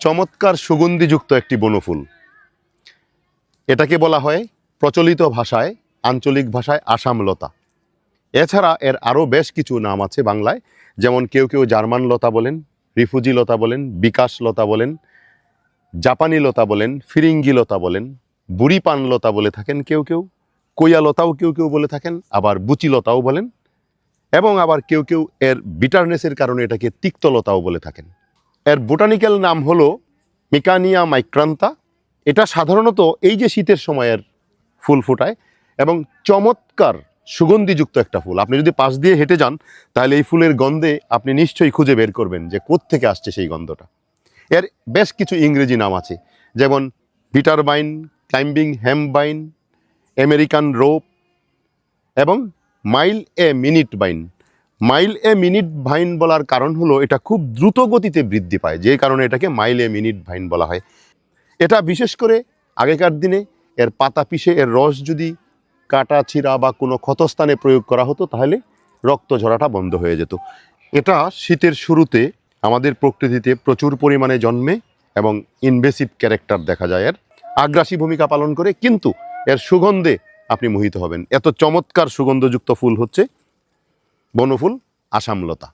চমৎকার সুগন্ধিযুক্ত একটি বনফুল। এটাকে বলা হয় প্রচলিত ভাষায় আঞ্চলিক ভাষায় আসামলতা। এছাড়া এর আরও বেশ কিছু নাম আছে বাংলায়, যেমন কেউ কেউ জার্মান লতা বলেন, রিফুজি লতা বলেন, বিকাশ লতা বলেন, জাপানি লতা বলেন, ফিরিঙ্গি লতা বলেন বুড়ি পান লতা বলে থাকেন কেউ কেউ, কৈয়া লতাও কেউ কেউ বলে থাকেন, আবার বুচি লতাও বলেন, এবং আবার কেউ কেউ এর বিটারনেসের কারণে এটাকে তিক্তলতাও বলে থাকেন। এর বোটানিক্যাল নাম হলো মিকানিয়া মাইক্রান্তা। এটা সাধারণত এই যে শীতের সময়ের ফুল ফোটায় এবং চমৎকার সুগন্ধিযুক্ত একটা ফুল। আপনি যদি পাশ দিয়ে হেঁটে যান, তাহলে এই ফুলের গন্ধে আপনি নিশ্চয়ই খুঁজে বের করবেন যে থেকে আসছে সেই গন্ধটা। এর বেশ কিছু ইংরেজি নাম আছে, যেমন bitter vine climbing hempvine American rope এবং mile a minute vine mile a minute vine বলার কারণ হলো, এটা খুব দ্রুত গতিতে বৃদ্ধি পায়, যে কারণে এটাকে মাইল এ মিনিট ভাইন বলা হয়। এটা বিশেষ করে আগেকার দিনে এর পাতা পিষে, এর রস যদি কাটা, ছিঁড়া বা কোনো ক্ষতস্থানে প্রয়োগ করা হতো, তাহলে রক্ত ঝরাটা বন্ধ হয়ে যেত। এটা শীতের শুরুতে আমাদের প্রকৃতিতে প্রচুর পরিমাণে জন্মে এবং ইনভেসিভ ক্যারেক্টার দেখা যায়। এর আগ্রাসী ভূমিকা পালন করে, কিন্তু এর সুগন্ধে আপনি মোহিত হবেন। এত চমৎকার সুগন্ধযুক্ত ফুল হচ্ছে বনফুল আসামলতা।